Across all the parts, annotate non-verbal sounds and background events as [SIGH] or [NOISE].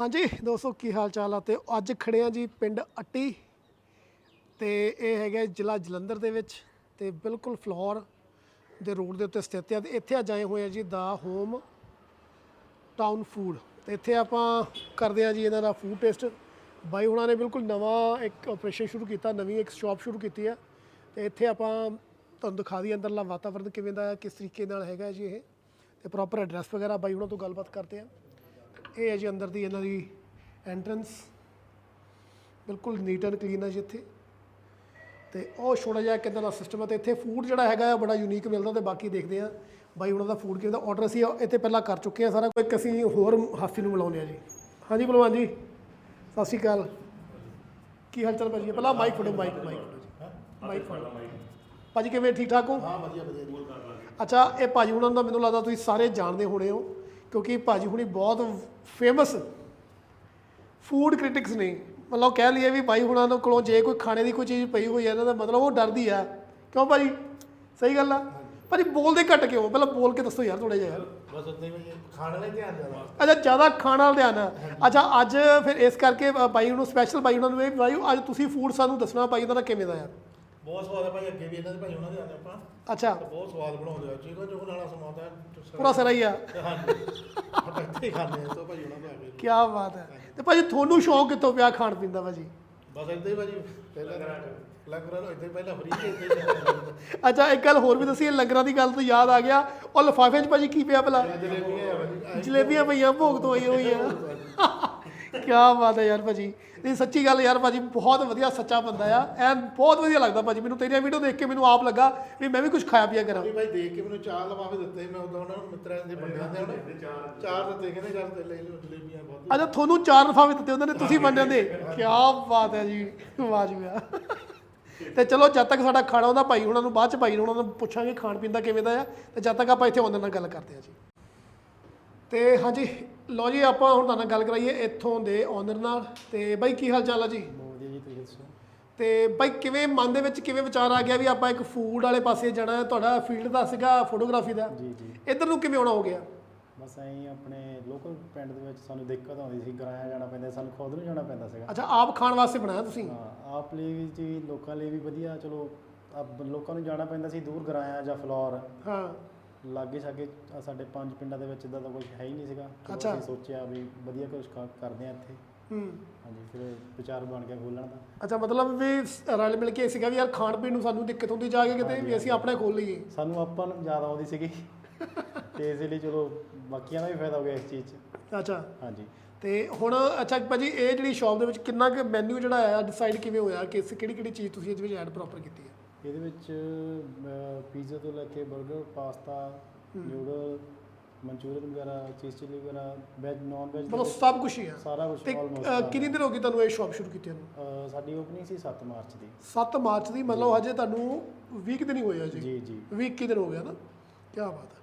ਹਾਂਜੀ, ਦੋਸਤੋ, ਕੀ ਹਾਲ ਚਾਲ ਆ? ਤੇ ਅੱਜ ਖੜੇ ਆ ਜੀ ਪਿੰਡ ਅੱਟੀ। ਤੇ ਇਹ ਹੈਗਾ ਜ਼ਿਲ੍ਹਾ ਜਲੰਧਰ ਦੇ ਵਿੱਚ। ਤੇ ਬਿਲਕੁਲ ਫਲੋਰ ਦੇ ਰੋਡ ਦੇ ਉੱਤੇ ਸਥਿਤ ਆ। ਤੇ ਇੱਥੇ ਅੱਜ ਆਏ ਹੋਏ ਆ ਜੀ ਦਾ ਹੋਮ ਟਾਊਨ ਫੂਡ। ਤੇ ਇੱਥੇ ਆਪਾਂ ਕਰਦੇ ਆ ਜੀ ਇਹਨਾਂ ਦਾ ਫੂਡ ਟੈਸਟ। ਬਾਈ ਹੁਣਾਂ ਨੇ ਬਿਲਕੁਲ ਨਵਾਂ ਇੱਕ ਆਪਰੇਸ਼ਨ ਸ਼ੁਰੂ ਕੀਤਾ, ਨਵੀਂ ਇੱਕ ਸ਼ਾਪ ਸ਼ੁਰੂ ਕੀਤੀ ਆ। ਤੇ ਇੱਥੇ ਆਪਾਂ ਤੁਹਾਨੂੰ ਦਿਖਾ ਦਈਏ ਅੰਦਰਲਾ ਵਾਤਾਵਰਨ ਕਿਵੇਂ ਦਾ ਕਿਸ ਤਰੀਕੇ ਨਾਲ ਹੈਗਾ ਜੀ ਇਹ। ਤੇ ਪ੍ਰੋਪਰ ਐਡਰੈਸ ਵਗੈਰਾ ਬਾਈ ਹੁਣਾਂ ਤੋਂ ਗੱਲਬਾਤ ਕਰਦੇ ਆ। ਇਹ ਹੈ ਜੀ ਅੰਦਰ ਦੀ ਇਹਨਾਂ ਦੀ ਐਂਟਰੈਂਸ ਬਿਲਕੁਲ ਨੀਟ ਐਂਡ ਕਲੀਨ ਹੈ ਜੀ ਇੱਥੇ। ਤੇ ਉਹ ਛੋਟਾ ਜਿਹਾ ਕਿੰਨਾ ਦਾ ਸਿਸਟਮ ਹੈ ਤੇ ਇੱਥੇ ਫੂਡ ਜਿਹੜਾ ਹੈਗਾ ਬੜਾ ਯੂਨੀਕ ਮਿਲਦਾ ਤੇ ਬਾਕੀ ਦੇਖਦੇ ਆ ਬਾਈ ਉਹਨਾਂ ਦਾ ਫੂਡ ਕਿਵੇਂ ਦਾ ਆਰਡਰ ਅਸੀਂ ਇੱਥੇ ਪਹਿਲਾਂ ਕਰ ਚੁੱਕੇ ਆ ਸਾਰਾ ਇੱਕ ਅਸੀਂ ਹੋਰ ਹਾਸੀ ਨੂੰ ਬੁਲਾਉਂਦੇ ਆ ਜੀ। ਹਾਂਜੀ ਭਲਵਾਨ ਜੀ ਸਤਿ ਸ਼੍ਰੀ ਅਕਾਲ। ਕੀ ਹਾਲ ਚਾਲ ਭਾਜੀ? ਪਹਿਲਾਂ ਮਾਈਕ ਫੜੋ ਮਾਈਕ ਮਾਈਕ ਮਾਈਕ ਫੜੋ। ਭਾਜੀ ਕਿਵੇਂ ਠੀਕ ਠਾਕ ਹੋ? ਹਾਂ ਵਧੀਆ ਵਧੀਆ। ਜੀ ਅੱਛਾ ਇਹ ਭਾਜੀ ਹੁਣਾਂ ਦਾ ਮੈਨੂੰ ਲੱਗਦਾ ਤੁਸੀਂ ਸਾਰੇ ਜਾਣਦੇ ਹੋਣੇ ਹੋ। ਕਿਉਂਕਿ ਭਾਜੀ ਹੁਣੀ ਬਹੁਤ ਫੇਮਸ ਫੂਡ ਕ੍ਰਿਟਿਕਸ ਨੇ। ਮਤਲਬ ਕਹਿ ਲਈਏ ਵੀ ਭਾਈ ਹੁਣਾਂ ਨੂੰ ਕੋਲੋਂ ਜੇ ਕੋਈ ਖਾਣੇ ਦੀ ਕੋਈ ਚੀਜ਼ ਪਈ ਹੋਈ ਹੈ ਇਹਨਾਂ ਦਾ ਮਤਲਬ ਉਹ ਡਰਦੀ ਆ। ਕਿਉਂ ਭਾਜੀ? ਸਹੀ ਗੱਲ ਆ? ਭਾਜੀ ਬੋਲਦੇ ਘੱਟ ਕਿਉਂ? ਪਹਿਲਾਂ ਬੋਲ ਕੇ ਦੱਸੋ ਯਾਰ ਥੋੜਾ ਜਿਹਾ। ਯਾਰ ਬਸ ਉਦਾਂ ਹੀ ਖਾਣ ਲਈ ਧਿਆਨ ਅੱਛਾ ਜ਼ਿਆਦਾ ਖਾਣ ਵਾਲ ਧਿਆਨ ਆ ਅੱਛਾ ਅੱਜ ਫਿਰ ਇਸ ਕਰਕੇ ਭਾਈ ਨੂੰ ਸਪੈਸ਼ਲ ਭਾਈ ਉਹਨਾਂ ਨੂੰ ਇਹ ਭਾਈ ਅੱਜ ਤੁਸੀਂ ਫੂਡ ਸਾਨੂੰ ਦੱਸਣਾ ਭਾਈ ਉਹਨਾਂ ਦਾ ਕਿਵੇਂ ਦਾ ਆ। ਬਹੁਤ ਸਵਾਦ ਹੈ ਭਾਈ ਅੱਗੇ ਵੀ ਇਹਨਾਂ ਦੇ ਭਾਈ ਉਹਨਾਂ ਦੇ ਆਉਂਦੇ ਆਪਾਂ। ਅੱਛਾ। ਤਾਂ ਬਹੁਤ ਸਵਾਦ ਬਣਾਉਂਦੇ ਆ ਚੀਕੋ ਜੋ ਨਾਲਾ ਸਮਾਉਂਦਾ ਹੈ ਪੂਰਾ ਸਿਰਾ ਹੀ ਆ। ਹਾਂਜੀ। ਆਪਾਂ ਇੱਥੇ ਹੀ ਖਾਂਦੇ ਆ ਤੋਂ ਭਾਈ ਉਹਨਾਂ ਦੇ ਆ ਕੇ। ਕੀ ਬਾਤ ਹੈ। ਤੇ ਭਾਜੀ ਤੁਹਾਨੂੰ ਸ਼ੌਂਕ ਕਿੱਥੋਂ ਪਿਆ ਖਾਣ ਪੀਣ ਦਾ ਭਾਜੀ? ਬਸ ਇੱਦਾਂ ਹੀ ਭਾਜੀ ਪਹਿਲਾਂ ਲੰਗਰਾਂ ਨੂੰ ਇੱਦਾਂ ਹੀ ਪਹਿਲਾਂ ਫਰੀ ਕੇ ਇੱਦਾਂ ਹੀ ਅੱਛਾ ਇੱਕ ਗੱਲ ਹੋਰ ਵੀ ਦੱਸੀ ਇਹ ਲੰਗਰਾਂ ਦੀ ਗੱਲ ਤੋਂ ਯਾਦ ਆ ਗਿਆ। ਉਹ ਲਿਫਾਫੇ 'ਚ ਭਾਜੀ ਕੀ ਪਿਆ ਭਲਾ? ਜਲੇਬੀਆਂ ਆ ਭਾਜੀ। ਜਲੇਬੀਆਂ ਪਈਆਂ ਭੋਗ ਤੋਂ ਆਈਆਂ ਹੋਈਆਂ। ਕੀ ਬਾਤ ਹੈ ਯਾਰ ਭਾਜੀ। ਇਹ ਸੱਚੀ ਗੱਲ ਯਾਰ ਭਾਜੀ ਬਹੁਤ ਵਧੀਆ ਸੱਚਾ ਬੰਦਾ ਆ। ਐ ਬਹੁਤ ਵਧੀਆ ਲੱਗਦਾ ਭਾਜੀ। ਮੈਨੂੰ ਤੇਰੀਆਂ ਵੀਡੀਓ ਦੇਖ ਕੇ ਮੈਨੂੰ ਆਪ ਲੱਗਾ ਵੀ ਮੈਂ ਵੀ ਕੁਝ ਖਾਇਆ ਪੀਆ ਕਰਾਂ। ਵੀ ਭਾਈ ਦੇਖ ਕੇ ਮੈਨੂੰ ਚਾਰ ਲਵਾਵੇ ਦਿੱਤੇ ਸੀ, ਮੈਂ ਉਦੋਂ ਉਹਨਾਂ ਨੂੰ ਮਿੱਤਰਾਂ ਦੇ ਬੰਦਿਆਂ ਦੇ ਉਹਨੇ ਚਾਰ ਦਿੱਤੇ ਕਹਿੰਦੇ ਚੱਲ ਤੇ ਲੈ ਲਓ ਜਲੇਬੀਆਂ ਬਹੁਤ ਅੱਛਾ ਤੁਹਾਨੂੰ ਚਾਰ ਲਿਫਾਫੇ ਦਿੱਤੇ ਉਹਨਾਂ ਨੇ ਤੁਸੀਂ ਵੰਡਿਆਂ ਦੇ। ਕੀ ਬਾਤ ਹੈ ਜੀ। ਵਾਹ ਤੇ ਚਲੋ ਜਦ ਤੱਕ ਸਾਡਾ ਖਾਣਾ ਹੁੰਦਾ ਭਾਈ ਉਹਨਾਂ ਨੂੰ ਬਾਅਦ ਚ ਭਾਈ ਉਹਨਾਂ ਨੂੰ ਪੁੱਛਾਂਗੇ ਖਾਣ ਪੀਣ ਦਾ ਕਿਵੇਂ ਦਾ ਆ। ਤੇ ਜਦ ਤੱਕ ਆਪਾਂ ਇੱਥੇ ਉਹਨਾਂ ਨਾਲ ਗੱਲ ਕਰਦੇ ਹਾਂ ਜੀ। ਤੇ ਹਾਂਜੀ ਲਓ ਜੀ ਆਪਾਂ ਹੁਣ ਤੁਹਾਡੇ ਨਾਲ ਗੱਲ ਕਰਾਈਏ ਇੱਥੋਂ ਦੇ ਓਨਰ ਨਾਲ। ਤੇ ਬਾਈ ਕੀ ਹਾਲ ਚਾਲ ਆ ਜੀ? ਵਧੀਆ ਜੀ ਤੁਸੀਂ ਦੱਸੋ? ਤੇ ਬਾਈ ਕਿਵੇਂ ਮਨ ਦੇ ਵਿੱਚ ਕਿਵੇਂ ਵਿਚਾਰ ਆ ਗਿਆ ਵੀ ਆਪਾਂ ਇੱਕ ਫੂਡ ਵਾਲੇ ਪਾਸੇ ਜਾਣਾ ਹੈ? ਤੁਹਾਡਾ ਫੀਲਡ ਦਾ ਸੀਗਾ ਫੋਟੋਗ੍ਰਾਫੀ ਦਾ। ਜੀ ਜੀ। ਇੱਧਰ ਨੂੰ ਕਿਵੇਂ ਆਉਣਾ ਹੋ ਗਿਆ? ਬਸ ਐਂ ਆਪਣੇ ਲੋਕਲ ਪਿੰਡ ਦੇ ਵਿੱਚ ਸਾਨੂੰ ਦਿੱਕਤ ਆਉਂਦੀ ਸੀ ਗਰਾਇਆ ਜਾਣਾ ਪੈਂਦਾ ਸਾਨੂੰ ਖੁਦ ਨੂੰ ਜਾਣਾ ਪੈਂਦਾ ਸੀਗਾ। ਅੱਛਾ ਆਪ ਖਾਣ ਵਾਸਤੇ ਬਣਾਇਆ ਤੁਸੀਂ? ਹਾਂ ਆਪ ਲਈ ਵੀ ਜੀ ਲੋਕਾਂ ਲਈ ਵੀ ਵਧੀਆ ਚਲੋ ਆਪ ਲੋਕਾਂ ਨੂੰ ਜਾਣਾ ਪੈਂਦਾ ਸੀ ਦੂਰ ਗਰਾਇਆ ਜਾਂ ਫਲੋਰ। ਹਾਂ। ਲਾਗੇ ਛਾਗੇ ਸਾਡੇ ਪੰਜ ਪਿੰਡਾਂ ਦੇ ਵਿੱਚ ਇਦਾਂ ਦਾ ਕੁਝ ਹੈ ਹੀ ਨਹੀਂ ਸੀਗਾ। ਅੱਛਾ। ਅਸੀਂ ਸੋਚਿਆ ਵੀ ਵਧੀਆ ਕੁਝ ਕਰਦੇ ਆ ਇੱਥੇ। ਹੂੰ। ਹਾਂਜੀ ਫਿਰ ਵਿਚਾਰ ਬਣ ਗਿਆ ਖੋਲਣ ਦਾ। ਅੱਛਾ ਮਤਲਬ ਵੀ ਸ- ਰਲ ਮਿਲ ਕੇ ਇਹ ਸੀਗਾ ਵੀ ਯਾਰ ਖਾਣ ਪੀਣ ਨੂੰ ਸਾਨੂੰ ਦਿੱਕਤ ਹੁੰਦੀ ਜਾ ਕੇ ਕਿਤੇ ਵੀ ਅਸੀਂ ਆਪਣੇ ਖੋਲ ਲਈਏ। ਸਾਨੂੰ ਆਪਾਂ ਨੂੰ ਜ਼ਿਆਦਾ ਆਉਂਦੀ ਸੀਗੀ। ਤੇ ਇਸ ਲਈ ਚਲੋ ਬਾਕੀਆਂ ਦਾ ਵੀ ਫਾਇਦਾ ਹੋ ਗਿਆ ਇਸ ਚੀਜ਼ 'ਚ। ਅੱਛਾ। ਹਾਂਜੀ। ਤੇ ਹੁਣ ਅੱਛਾ ਭਾਜੀ ਇਹ ਜਿਹੜੀ ਸ਼ਾਪ ਦੇ ਵਿੱਚ ਕਿੰਨਾ ਕੁ ਮੈਨੂ ਜਿਹੜਾ ਆ ਡਿਸਾਈਡ ਕਿਵੇਂ ਹੋਇਆ ਕਿ ਕਿਹੜੀ ਕਿਹੜੀ ਚੀਜ਼ ਤੁਸੀਂ ਇਹਦੇ ਵਿੱਚ ਐਡ ਪ੍ਰੋਪਰ ਕੀਤੀ ਹੈ? ਇਹਦੇ ਵਿੱਚ ਪੀਜ਼ਾ ਤੋਂ ਲੈ ਕੇ 버ਗਰ ਪਾਸਤਾ ਨਿਊਡਲ ਮਨਚੂਰੀਅਨ ਵਗੈਰਾ ਚੀਜ਼ ਚਿੱਲੀ ਵਗੈਰਾ ਵੈਜ ਨਾਨ ਵੈਜ ਮਤਲਬ ਸਭ ਕੁਝ ਹੀ ਆ। ਸਾਰਾ ਕੁਝ ਤੇ ਆਲਮੋਸਟ ਕਿੰਨੀ ਦਿਨ ਹੋ ਗਈ ਤੁਹਾਨੂੰ ਇਹ ਸ਼ਾਪ ਸ਼ੁਰੂ ਕੀਤੀ ਨੂੰ ਸਾਡੀ ਓਪਨਿੰਗ ਸੀ 7 ਮਾਰਚ ਦੀ। 7 ਮਾਰਚ ਦੀ ਮਤਲਬ ਹਜੇ ਤੁਹਾਨੂੰ ਵੀਕ ਦਿਨ ਹੀ ਹੋਏ ਆ ਜੀ ਜੀ। ਜੀ ਵੀਕ ਕੀ ਦਿਨ ਹੋ ਗਿਆ ਨਾ? ਕੀ ਬਾਤ ਹੈ।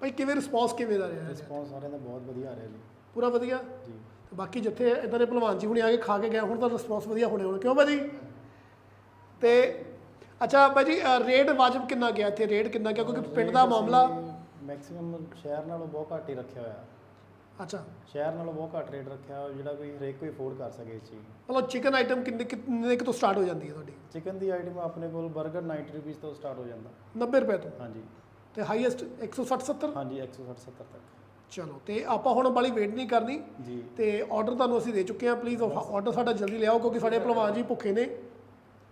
ਭਾਈ ਕਿਵੇਂ ਰਿਸਪੌਂਸ ਕਿਵੇਂ ਦਾ ਰਿਹਾ ਰਿਸਪੌਂਸ ਸਾਰਿਆਂ ਦਾ ਬਹੁਤ ਵਧੀਆ ਆ ਰਿਹਾ ਜੀ। ਪੂਰਾ ਵਧੀਆ? ਜੀ। ਤੇ ਬਾਕੀ ਜਿੱਥੇ ਇਦਾਂ ਦੇ ਭਲਵਾਨ ਜੀ ਹੁਣੇ ਆ ਕੇ ਖਾ ਕੇ ਗਏ ਹੁਣ ਤਾਂ ਰਿਸਪੌਂਸ ਵਧੀਆ ਹੋਣੇ ਹੋਣੇ। ਕਿਉਂ ਭਾਜੀ? ਤੇ ਅੱਛਾ ਭਾਜੀ ਰੇਟ ਵਾਜਬ ਕਿੰਨਾ ਗਿਆ ਇੱਥੇ? ਰੇਟ ਕਿੰਨਾ ਗਿਆ? ਕਿਉਂਕਿ ਪਿੰਡ ਦਾ ਮਾਮਲਾ ਮੈਕਸਿਮਮ ਸ਼ਹਿਰ ਨਾਲੋਂ ਬਹੁਤ ਘੱਟ ਹੀ ਰੱਖਿਆ ਹੋਇਆ। ਅੱਛਾ। ਸ਼ਹਿਰ ਨਾਲੋਂ ਬਹੁਤ ਘੱਟ ਰੇਟ ਰੱਖਿਆ ਹੋਇਆ, ਜਿਹੜਾ ਕੋਈ ਹਰੇਕ ਕੋਈ ਅਫੋਰਡ ਕਰ ਸਕੇ ਇਸ ਚੀਜ਼ ਮਤਲਬ ਚਿਕਨ ਆਈਟਮ ਕਿੰਨੇ ਕਿੰਨੇ ਕੁ ਤੋਂ ਸਟਾਰਟ ਹੋ ਜਾਂਦੀ ਹੈ ਤੁਹਾਡੀ? ਚਿਕਨ ਦੀ ਆਈਟਮ ਆਪਣੇ ਕੋਲ 버ਗਰ 90 ਰੁਪਏ ਤੋਂ ਸਟਾਰਟ ਹੋ ਜਾਂਦਾ। 90 ਰੁਪਏ ਤੋਂ? ਹਾਂਜੀ। ਤੇ ਹਾਈਐਸਟ 160 70 ਹਾਂਜੀ 160 70 ਤੱਕ। ਚਲੋ ਤੇ ਆਪਾਂ ਹੁਣ ਬਾਲੀ ਵੇਟ ਨਹੀਂ ਕਰਨੀ। ਜੀ। ਤੇ ਆਰਡਰ ਤੁਹਾਨੂੰ ਅਸੀਂ ਦੇ ਚੁੱਕੇ ਹਾਂ ਪਲੀਜ਼ ਆਰਡਰ ਸਾਡਾ ਜਲਦੀ ਲਿਆਓ ਕਿਉਂਕਿ ਸਾਡੇ ਭਲਵਾਨ ਜੀ ਭੁੱਖੇ ਨੇ।